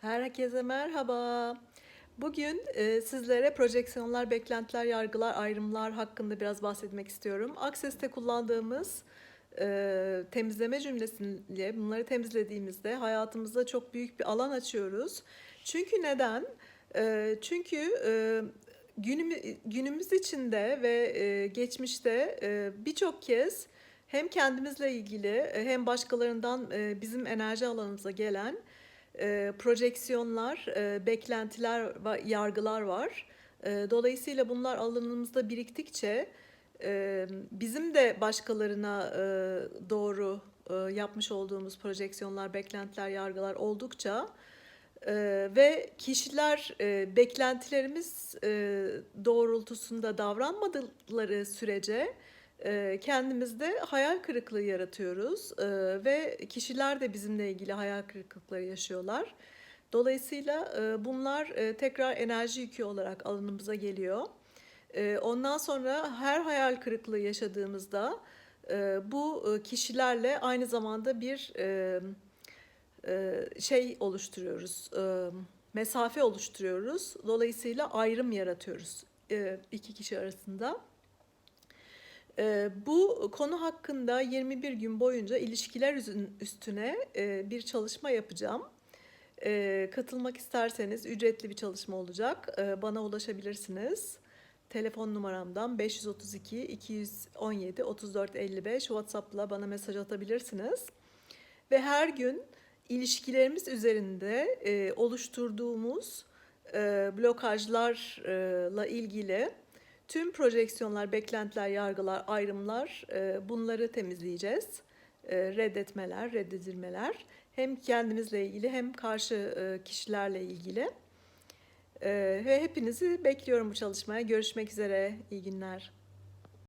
Herkese merhaba. Bugün e, sizlere projeksiyonlar, beklentiler, yargılar, ayrımlar hakkında biraz bahsetmek istiyorum. Access'te kullandığımız e, temizleme cümlesiyle bunları temizlediğimizde hayatımızda çok büyük bir alan açıyoruz. Çünkü neden? E, çünkü e, günümü, günümüz içinde ve e, geçmişte e, birçok kez hem kendimizle ilgili e, hem başkalarından e, bizim enerji alanımıza gelen e, projeksiyonlar, e, beklentiler ve yargılar var. E, dolayısıyla bunlar alanımızda biriktikçe e, bizim de başkalarına e, doğru e, yapmış olduğumuz projeksiyonlar, beklentiler, yargılar oldukça e, ve kişiler e, beklentilerimiz e, doğrultusunda davranmadıkları sürece kendimizde hayal kırıklığı yaratıyoruz ve kişiler de bizimle ilgili hayal kırıklıkları yaşıyorlar. Dolayısıyla bunlar tekrar enerji yükü olarak alanımıza geliyor. Ondan sonra her hayal kırıklığı yaşadığımızda bu kişilerle aynı zamanda bir şey oluşturuyoruz, mesafe oluşturuyoruz. Dolayısıyla ayrım yaratıyoruz iki kişi arasında. Ee, Bu konu hakkında 21 gün boyunca ilişkiler üstüne e, bir çalışma yapacağım. Ee, Katılmak isterseniz ücretli bir çalışma olacak. Ee, Bana ulaşabilirsiniz. Telefon numaramdan 532 217 34 55 WhatsApp'la bana mesaj atabilirsiniz. Ve her gün ilişkilerimiz üzerinde e, oluşturduğumuz e, blokajlarla ilgili tüm projeksiyonlar, beklentiler, yargılar, ayrımlar e, bunları temizleyeceğiz. E, reddetmeler, reddedilmeler hem kendimizle ilgili hem karşı e, kişilerle ilgili. E, ve hepinizi bekliyorum bu çalışmaya. Görüşmek üzere. İyi günler.